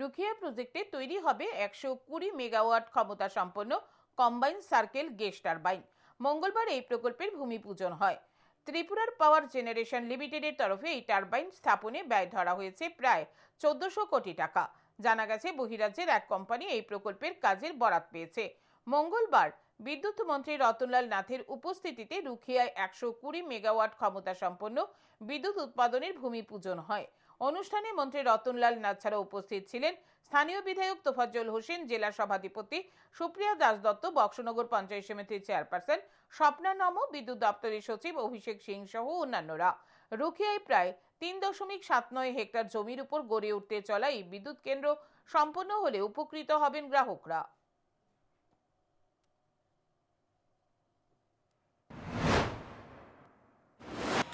রুখিয়া প্রজেক্টে তৈরি হবে একশো কুড়ি মেগাওয়াট ক্ষমতা সম্পন্ন কম্বাইন সার্কেল গ্যাস টারবাইন। মঙ্গলবার এই প্রকল্পের ভূমি পূজন হয়। ত্রিপুরার পাওয়ার জেনারেশন লিমিটেডের তরফে এই টারবাইন স্থাপনে ব্যয় ধরা হয়েছে প্রায় চোদ্দশো কোটি টাকা। জানা গেছে, বহিরাজ্যের এক কোম্পানি এই প্রকল্পের কাজের বরাত পেয়েছে। মঙ্গলবার বিদ্যুৎ মন্ত্রী রতনলাল নাথের উপস্থিতিতে রুখিয়ায় একশো কুড়ি মেগাওয়াট ক্ষমতা সম্পন্ন বিদ্যুৎ উৎপাদনের ভূমি পূজন হয়। অনুষ্ঠানে মন্ত্রী রতনলাল নাথ ছাড়া উপস্থিত ছিলেন স্থানীয় বিধায়ক তোফাজ্জল হোসেন, জেলা সভাধিপতি সুপ্রিয়া দাস দত্ত, বক্সনগর পঞ্চায়েত সমিতির চেয়ারপারসন স্বপ্না নম, বিদ্যুৎ দপ্তরের সচিব অভিষেক সিং সহ অন্যান্যরা। রুখিয়ায় প্রায় তিন দশমিক সাত নয় হেক্টর জমির উপর গড়ে উঠতে চলা এই বিদ্যুৎ কেন্দ্র সম্পন্ন হলে উপকৃত হবেন গ্রাহকরা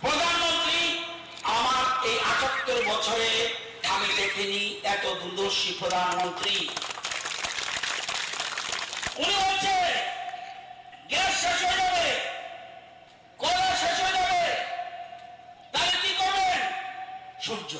প্রধানমন্ত্রী আমার এই আটাত্তর বছরে আমি দেখিনি এত দূরদর্শী প্রধানমন্ত্রী। উনি হচ্ছে গ্যাস শেষ হয়ে যাবে, কয়লা শেষ হয়ে যাবে, তাহলে কি করবেন? সূর্য।